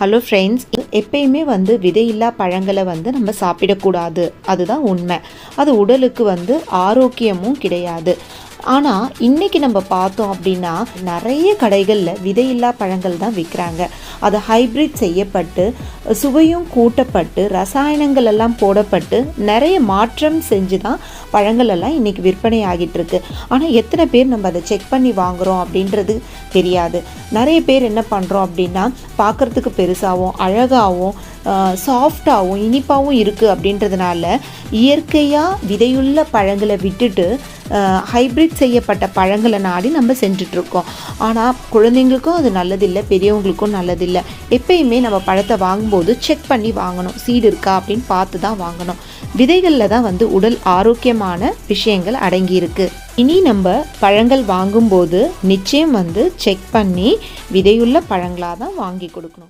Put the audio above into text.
Hello friends எப்பயுமே வந்து விதையில்லா பழங்களை வந்து நம்ம சாப்பிடக்கூடாது. அதுதான் உண்மை. அது உடலுக்கு வந்து ஆரோக்கியமும் கிடையாது. ஆனால் இன்னைக்கு நம்ம பார்த்தோம் அப்படின்னா நிறைய கடைகளில் விதையில்லா பழங்கள் தான் விற்கிறாங்க அது ஹைப்ரிட் செய்யப்பட்டு சுவையும் கூட்டப்பட்டு ரசாயனங்கள் எல்லாம் போடப்பட்டு நிறைய மாற்றம் செஞ்சு தான் பழங்கள் எல்லாம் இன்னைக்கு விற்பனை ஆகிட்டு இருக்கு. ஆனால் எத்தனை பேர் நம்ம அதை செக் பண்ணி வாங்குறோம் அப்படின்றது தெரியாது. நிறைய பேர் என்ன பண்ணுறோம் அப்படின்னா பார்க்குறதுக்கு பெருசாகவும் அழகாகவும் சாஃப்டாகவும் இனிப்பாகவும் இருக்குது அப்படின்றதுனால இயற்கையாக விதையுள்ள பழங்களை விட்டுட்டு ஹைப்ரிட் செய்யப்பட்ட பழங்களை நாடி நம்ம செஞ்சிட்ருக்கோம். ஆனால் குழந்தைங்களுக்கும் அது நல்லதில்லை பெரியவங்களுக்கும் நல்லதில்லை. எப்பயுமே நம்ம பழத்தை வாங்கும்போது செக் பண்ணி வாங்கணும். சீடு இருக்கா அப்படின்னு பார்த்து தான் வாங்கணும். விதைகளில் தான் வந்து உடல் ஆரோக்கியமான விஷயங்கள் அடங்கியிருக்கு. இனி நம்ம பழங்கள் வாங்கும்போது நிச்சயம் வந்து செக் பண்ணி விதையுள்ள பழங்களாக தான் வாங்கி கொடுக்கணும்.